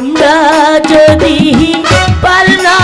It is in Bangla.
তোমরা যদি পালনা